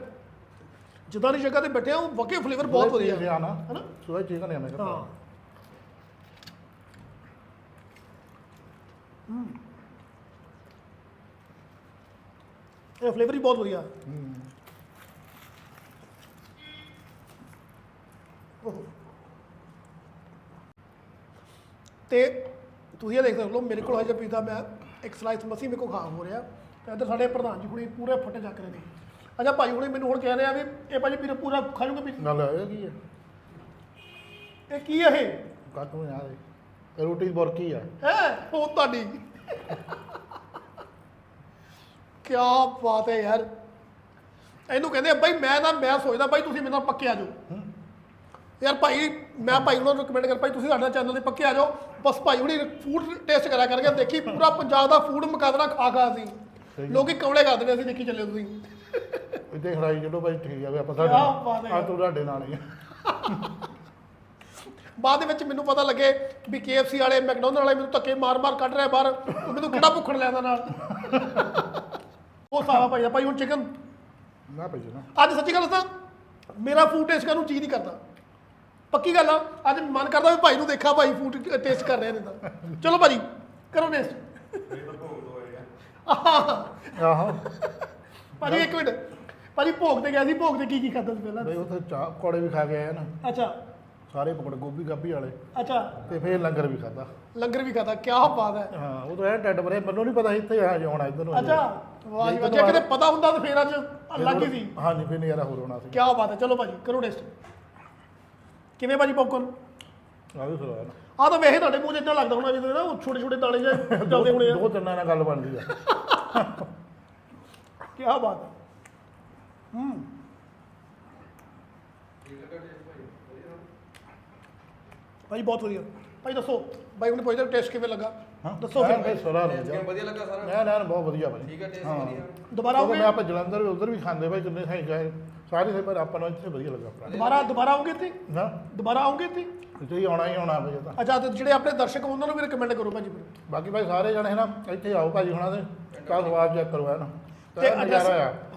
ਜਿੱਦਾਂ ਦੀ ਜਗ੍ਹਾ ਤੇ ਬੈਠੇ ਆ ਉਹ ਵਾਕਈ ਫਲੇਵਰ ਬਹੁਤ ਵਧੀਆ। ਆ ਨਾ। ਹੈਨਾ? ਸੁਦਾ ਚਿਕਨ ਹੈ ਮੇਰੇ ਹਾਂ। ਕੋਲ ਇਹ ਫਲੇਵਰ ਹੀ ਬਹੁਤ ਵਧੀਆ। ਓਹੋ। ਤੇ ਤੁਸੀਂ ਇਹ ਦੇਖ ਸਕਦੇ ਹੋ ਮੇਰੇ ਕੋਲ ਹਜੇ ਪੀਜ਼ਾ ਮੈਂ ਇੱਕ ਸਲਾਈਸ ਮਸੀ ਮੇਰੇ ਕੋਲ ਖਾ ਹੋ ਰਿਹਾ। ਤੇ ਇੱਧਰ ਸਾਡੇ ਪ੍ਰਧਾਨ ਜੀ ਹੁਣੀ ਪੂਰੇ ਫੱਟੇ ਚੱਕ ਰਹੇ ਨੇ। ਅੱਛਾ ਭਾਈ ਹੁਣੀ ਮੈਨੂੰ ਹੁਣ ਕਹਿ ਰਹੇ ਵੀ ਇਹ ਭਾਜੀ ਪੀਜ਼ਾ ਪੂਰਾ ਖਾ ਜੂਗੇ ਪੀਜ਼ਾ ਗੱਲ ਇਹ ਕੀ ਹੈ? ਇਹ ਕੀ ਹੈ ਇਹ? ਕੱਟ ਨੂੰ ਇਹ। ਰੋਟੀ ਬੁਰਕੀ ਆ। ਹੈ ਉਹ ਤੁਹਾਡੀ। ਕੀ ਬਾਤ ਹੈ ਯਾਰ। ਇਹਨੂੰ ਕਹਿੰਦੇ ਬਾਈ ਮੈਂ ਨਾ ਮੈਂ ਸੋਚਦਾ ਬਾਈ ਤੁਸੀਂ ਮੇਰੇ ਨਾਲ ਪੱਕੇ ਆ ਜਾਓ। ਯਾਰ ਭਾਈ ਮੈਂ ਭਾਈ ਨੂੰ ਰეკਮੈਂਡ ਕਰ ਭਾਈ ਤੁਸੀਂ ਸਾਡਾ ਚੈਨਲ ਤੇ ਪੱਕੇ ਆ ਜਾਓ। ਬਸ ਭਾਈ ਹੁਣੀ ਫੂਡ ਟੇਸਟ ਕਰਿਆ ਕਰਕੇ ਦੇਖੀ ਪੂਰਾ ਪੰਜਾਬ ਦਾ ਫੂਡ ਮੁਕਾਬਲਾ ਖਾ ਖਾ ਸੀ। ਲੋਕੀ ਕਮਲੇ ਕਰਦੇ ਨੇ ਅਸੀਂ ਦੇਖੀ ਚੱਲੇ ਤੁਸੀਂ। ਇੱਥੇ ਖੜਾਈ ਚਲੋ ਭਾਈ ਠੀਕ ਆ ਵੀ ਆਪਾਂ ਤੁਹਾਡੇ ਆ ਤੂੰ ਤੁਹਾਡੇ ਨਾਲ ਹੀ ਆ। ਬਾਅਦ ਦੇ ਵਿੱਚ ਮੈਨੂੰ ਪਤਾ ਲੱਗੇ ਵੀ KFC ਵਾਲੇ ਮੈਕਡੋਨਲਡ ਵਾਲੇ ਮੈਨੂੰ ਧੱਕੇ ਮਾਰ-ਮਾਰ ਕੱਢ ਰਿਹਾ ਬਾਹਰ। ਉਹ ਮੈਨੂੰ ਕਿਹੜਾ ਭੁੱਖਣ ਲੈਂਦਾ ਨਾਲ? ਉਹ ਸਾਰਾ ਭਾਈ ਦਾ ਭਾਈ ਹੁਣ ਚਿਕਨ ਨਾ ਭਾਈ ਜੀ ਨਾ। ਅੱਜ ਸੱਚੀ ਗੱਲ ਦੱਸਾਂ ਮੇਰਾ ਫੂਡ ਟੇਸਟ ਕਰਨ ਨੂੰ ਜੀ ਨਹੀਂ ਕਰਦਾ। ਪੱਕੀ ਗੱਲ ਆ ਅੱਜ ਮਨ ਕਰਦਾ ਵੀ ਭਾਈ ਨੂੰ ਦੇਖਾਂ ਭਾਈ ਫੂਡ ਟੇਸਟ ਕਰ ਰਹੇ ਨੇ ਤਾਂ ਚਲੋ ਭਾਜੀ ਕਰੋ ਟੇਸਟ ਇਹ ਤਾਂ ਭੋਗ ਤੋਂ ਆਏਗਾ ਆਹੋ। ਭਾਜੀ ਇੱਕ ਮਿੰਟ। ਭਾਜੀ ਭੋਗ ਤੇ ਗਿਆ ਸੀ ਭੋਗ ਤੇ ਕੀ ਕੀ ਖਾਦਾ ਸੀ ਪਹਿਲਾਂ? ਬਈ ਉੱਥੇ ਚਾਹ ਪਕੌੜੇ ਵੀ ਖਾ ਕੇ ਆਏ ਨਾ। ਅੱਛਾ। ਸਾਰੇ ਪਕੌੜੇ ਗੋਭੀ ਗਾਭੀ ਵਾਲੇ। ਅੱਛਾ। ਤੇ ਫੇਰ ਲੰਗਰ ਵੀ ਖਾਦਾ ਲੰਗਰ ਵੀ ਖਾਦਾ ਕੀ ਬਾਤ ਹੈ। ਹਾਂ ਉਹ ਤਾਂ ਐ ਟੱਡ ਭਰੇ ਮੈਨੂੰ ਨਹੀਂ ਪਤਾ ਸੀ ਇੱਥੇ ਆ ਜਾਣਾ ਇੱਧਰ ਨੂੰ ਅੱਛਾ ਵਾਹ ਜੀ ਵਾਹ। ਜੇ ਕਿਤੇ ਪਤਾ ਹੁੰਦਾ ਤਾਂ ਫੇਰ ਅੱਜ ਅਲੱਗ ਹੀ ਸੀ। ਹਾਂਜੀ ਫੇਰ ਨਜ਼ਾਰਾ ਹੋਰ ਹੋਣਾ ਸੀ। ਕੀ ਬਾਤ ਹੈ ਚਲੋ ਭਾਜੀ ਕਰੋ ਟੇਸਟ ਕਿਵੇਂ ਭਾਜੀ ਪੌਪਕੌਰਨ ਆ ਵੀ ਸਵਾਦ ਆ। ਤਾਂ ਵੈਸੇ ਤੁਹਾਡੇ ਮੂੰਹ 'ਚ ਇਦਾਂ ਲੱਗਦਾ ਹੋਣਾ ਜਿਵੇਂ ਨਾ ਉਹ ਛੋਟੇ ਛੋਟੇ ਦਾਣੇ ਜਿਹੇ ਚੱਲਦੇ ਹੋਣੇ ਆ। ਦੋ ਤਿੰਨਾਂ ਨਾਲ ਗੱਲ ਬਣਦੀ ਆ। ਕੀ ਬਾਤ ਹੈ। ਹੂੰ। ਭਾਈ ਬਹੁਤ ਵਧੀਆ। ਭਾਈ ਦੱਸੋ ਭਾਈ ਉਹਨੇ ਪੁੱਛਿਆ ਟੇਸਟ ਕਿਵੇਂ ਲੱਗਾ? ਦੱਸੋ ਫਿਰ ਭਾਈ ਵਧੀਆ ਲੱਗਾ ਸਾਰਾ? ਨਾ ਨਾ ਬਹੁਤ ਵਧੀਆ ਭਾਈ ਠੀਕ ਹੈ ਟੇਸਟ ਹਾਂ। ਵਧੀਆ। ਦੁਬਾਰਾ ਉਹ ਮੈਂ ਆਉਂਗੇ ਆਪਾਂ ਜਲੰਧਰ ਵੀ ਉਧਰ ਵੀ ਖਾਂਦੇ ਭਾਈ ਕਿੰਨੇ ਥਾਈ ਗਏ ਸਾਰੇ ਸੇ ਪਰ ਆਪਾਂ ਨੂੰ ਇੱਥੇ ਵਧੀਆ ਲੱਗਾ ਆਪਣਾ ਦੁਬਾਰਾ ਦੁਬਾਰਾ ਆਉਂਗੇ ਇੱਥੇ? ਨਾ। ਦੁਬਾਰਾ ਆਉਂਗੇ ਇੱਥੇ? ਇੱਥੇ ਹੀ ਆਉਣਾ ਹੀ ਆਉਣਾ ਭਾਈ ਤਾਂ। ਅੱਛਾ ਤੇ ਜਿਹੜੇ ਆਪਣੇ ਦਰਸ਼ਕ ਉਹਨਾਂ ਨੂੰ ਵੀ ਰეკਮੈਂਡ ਕਰੋ ਭਾਜੀ। ਫਿਰ ਬਾਕੀ ਭਾਈ ਸਾਰੇ ਜਣੇ ਨਾ ਇੱਥੇ ਆਓ ਭਾਜੀ ਹੁਣਾਂ ਦੇ। ਕਾ ਸਵਾਦ ਚੈੱਕ ਕਰੋ ਹੈ ਨਾ ਤੇ ਤੇ ਆ।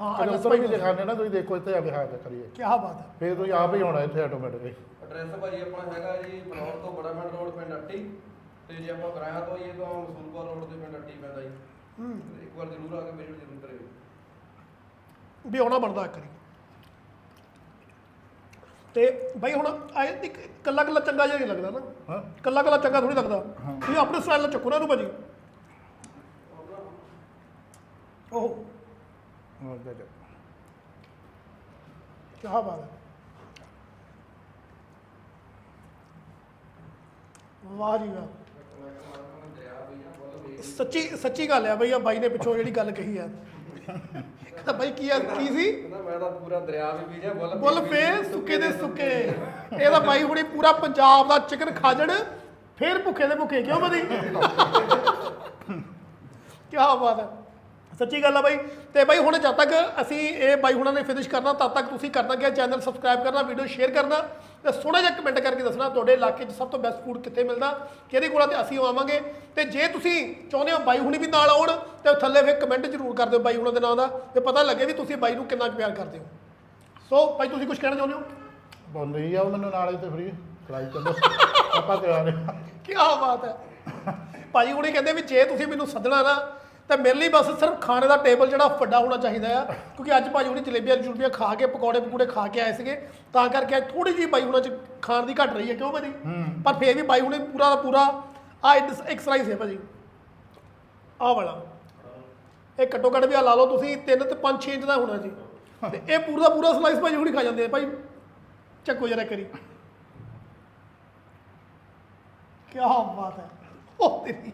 ਹਾਂ, ਹਾਂ ਵੀ ਭਾਈ ਦਿਖਾਣੇ ਨਾ ਤੁਸੀਂ ਦੇਖੋ ਇੱਥੇ ਆ ਕੇ ਹਾਂ ਕਰੀਏ। ਕੀ ਬਾਤ ਹੈ। ਫੇਰ ਤੁਸੀਂ ਆਪ ਹੀ ਆਉਣਾ ਇੱਥੇ ਆਟੋਮੈਟਿਕਲੀ ਐਡਰੈਸ ਭਾਜੀ ਆਪਣਾ ਹੈਗਾ ਜੀ ਬਲੌਰ ਤੋਂ ਬੜਾ ਪਿੰਡ ਰੋਡ ਪਿੰਡ ਅੱਟੀ। ਤੇ ਜੇ ਆਪਾਂ ਕਿਰਾਇਆ ਤੋਂ ਆਈਏ ਤਾਂ ਮਸੂਲਪੁਰ ਰੋਡ ਤੇ ਪਿੰਡ ਅੱਟੀ ਪੈਂਦਾ ਜੀ। ਹੂੰ। ਇੱਕ ਵਾਰ ਜ਼ਰੂਰ ਆ ਕੇ ਵਿਜ਼ਿਟ ਜ਼ਰੂਰ ਕਰਿਓ। ਵੀ ਆਉਣਾ ਬਣਦਾ ਇੱਕ ਵਾਰੀ। ਤੇ ਬਾਈ ਹੁਣ ਆਏ ਇੱਕ ਕੱਲਾ ਕੱਲਾ ਚੰਗਾ ਜਿਹਾ ਨਹੀਂ ਲੱਗਦਾ ਨਾ। ਹਾਂ। ਕੱਲਾ ਕੱਲਾ ਚੰਗਾ ਥੋੜੀ ਲੱਗਦਾ। ਤੁਸੀਂ ਆਪਣੇ ਸਟਾਈਲ ਨਾਲ ਚੱਕੋ ਨਾ ਇਹਨੂੰ ਭਾਜੀ। ਓਹ। ਹਾਂ ਦੇ ਦੇ ਕੀ ਬਾਤ ਹੈ। ਵਾਹ ਜੀ ਵਾਹ। ਸੱਚੀ ਸੱਚੀ ਗੱਲ ਹੈ ਬਈ ਆ ਬਾਈ ਨੇ ਪਿੱਛੋਂ ਜਿਹੜੀ ਗੱਲ ਕਹੀ ਹੈ। ਕਹਿੰਦਾ ਬਾਈ ਕੀ ਆ ਕੀ ਸੀ? ਮੈਂ ਤਾਂ ਪੂਰਾ ਦਰਿਆ ਵੀ ਪੀ ਜਾ ਬੁੱਲ ਬੁੱਲ ਫੇ ਸੁੱਕੇ ਦੇ ਸੁੱਕੇ। ਇਹਦਾ ਬਾਈ ਹੁਣੀ ਪੂਰਾ ਪੰਜਾਬ ਦਾ ਚਿਕਨ ਖਾਜਣ ਫੇਰ ਭੁੱਖੇ ਦੇ ਭੁੱਖੇ। ਕਿਉਂ ਬਦੀ ਕੀ ਬਾਤ ਹੈ। ਸੱਚੀ ਗੱਲ ਆ ਬਾਈ ਤੇ ਬਾਈ ਹੁਣ ਜਦ ਤੱਕ ਅਸੀਂ ਇਹ ਬਾਈ ਹੁਣਾਂ ਨੇ ਫਿਨਿਸ਼ ਕਰਨਾ ਤਦ ਤੱਕ ਤੁਸੀਂ ਕਰਨਾ ਕਿ ਚੈਨਲ ਸਬਸਕ੍ਰਾਈਬ ਕਰਨਾ ਵੀਡੀਓ ਸ਼ੇਅਰ ਕਰਨਾ ਤੇ ਸੋਹਣਾ ਜਿਹਾ ਕਮੈਂਟ ਕਰਕੇ ਦੱਸਣਾ ਤੁਹਾਡੇ ਇਲਾਕੇ 'ਚ ਸਭ ਤੋਂ ਬੈਸਟ ਫੂਡ ਕਿੱਥੇ ਮਿਲਦਾ ਕਿਹਦੇ ਕੋਲ ਤੇ ਅਸੀਂ ਆਵਾਂਗੇ। ਤੇ ਜੇ ਤੁਸੀਂ ਚਾਹੁੰਦੇ ਹੋ ਬਾਈ ਹੁਣੀ ਵੀ ਨਾਲ ਆਉਣ ਤੇ ਥੱਲੇ ਫਿਰ ਕਮੈਂਟ ਜ਼ਰੂਰ ਕਰ ਦਿਓ ਬਾਈ ਹੁਣਾਂ ਦੇ ਨਾਂ ਦਾ ਤੇ ਪਤਾ ਲੱਗੇ ਵੀ ਤੁਸੀਂ ਬਾਈ ਨੂੰ ਕਿੰਨਾ ਪਿਆਰ ਕਰਦੇ ਹੋ। ਸੋ ਭਾਈ ਤੁਸੀਂ ਕੁਝ ਕਹਿਣਾ ਚਾਹੁੰਦੇ ਹੋ? ਬੋਲ ਰਹੀ ਆ ਉਹਨਾਂ ਨੂੰ ਨਾਲ ਹੀ ਤੇ ਫਰੀ। ਖਲਾਈ ਚੱਲੋ। [LAUGHS] ਆਪਾਂ ਤਿਆਰ ਆ। ਕੀ ਬਾਤ ਹੈ। ਭਾਜੀ ਹੁਣੇ ਕਹਿੰਦੇ ਵੀ ਜੇ ਤੁਸੀਂ ਮੈਨੂੰ ਸੱਦਣਾ ਨਾ ਤਾਂ ਮੇਰੇ ਲਈ ਬਸ ਸਿਰਫ ਖਾਣੇ ਦਾ ਟੇਬਲ ਜਿਹੜਾ ਵੱਡਾ ਹੋਣਾ ਚਾਹੀਦਾ ਆ ਕਿਉਂਕਿ ਅੱਜ ਭਾਜੀ ਹੁਣੇ ਜਲੇਬੀਆਂ ਜੁਲਬੀਆਂ ਖਾ ਕੇ ਪਕੌੜੇ ਪਕੂੜੇ ਖਾ ਕੇ ਆਏ ਸੀਗੇ ਤਾਂ ਕਰਕੇ ਅੱਜ ਥੋੜੀ ਜਿਹੀ ਬਾਈ ਹੁਣਾਂ ਚ ਖਾਣ ਦੀ ਘਟ ਰਹੀ ਹੈ ਕਿਉਂ ਭਾਜੀ? ਪਰ ਫੇਰ ਵੀ ਬਾਈ ਹੁਣੇ ਪੂਰਾ ਦਾ ਪੂਰਾ ਆ ਇੱਕ ਸਲਾਈਸ ਹੈ ਭਾਜੀ। ਆਹ ਵਾਲਾ। ਇਹ ਘੱਟੋ ਘੱਟ ਵੀ ਆ ਲਾ ਲਓ ਤੁਸੀਂ 3 ਤੇ 5 6 ਇੰਚ ਦਾ ਹੋਣਾ ਜੀ। ਤੇ ਇਹ ਪੂਰਾ ਦਾ ਪੂਰਾ ਸਲਾਈਸ ਭਾਜੀ ਹੁਣੀ ਖਾ ਜਾਂਦੇ ਆ ਭਾਈ। ਚੱਕੋ ਜਰਾ ਕਰੀ ਕੀ ਬਾਤ ਹੈ। ਉਹ ਤੇਰੀ।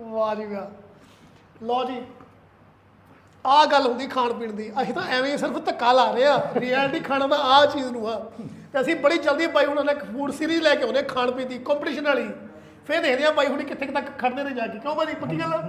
ਵਾਹ ਜੀ ਵਾਹ। ਲਓ ਜੀ, ਆਹ ਗੱਲ ਹੁੰਦੀ ਖਾਣ ਪੀਣ ਦੀ। ਅਸੀਂ ਤਾਂ ਐਵੇਂ ਸਿਰਫ ਧੱਕਾ ਲਾ ਰਹੇ ਆ ਰਿਐਲਿਟੀ ਖਾਣਾ ਦਾ ਆਹ ਚੀਜ਼ ਨੂੰ ਆ। ਤੇ ਅਸੀਂ ਬੜੀ ਜਲਦੀ ਬਾਈ ਹੁਣਾਂ ਨੇ ਇੱਕ ਫੂਡ ਸੀਰੀਜ਼ ਲੈ ਕੇ ਆਉਨੇ ਖਾਣ ਪੀਣ ਦੀ ਕੰਪੀਟੀਸ਼ਨ ਵਾਲੀ। ਫੇਰ ਦੇਖਦੇ ਆ ਬਾਈ ਹੁਣੀ ਕਿੱਥੇ ਕੁ ਤੱਕ ਖੜਦੇ ਨੇ ਜਾ ਕੇ। ਕਿਉਂ ਬਾਜੀ ਪੱਕੀ ਗੱਲ ਆ?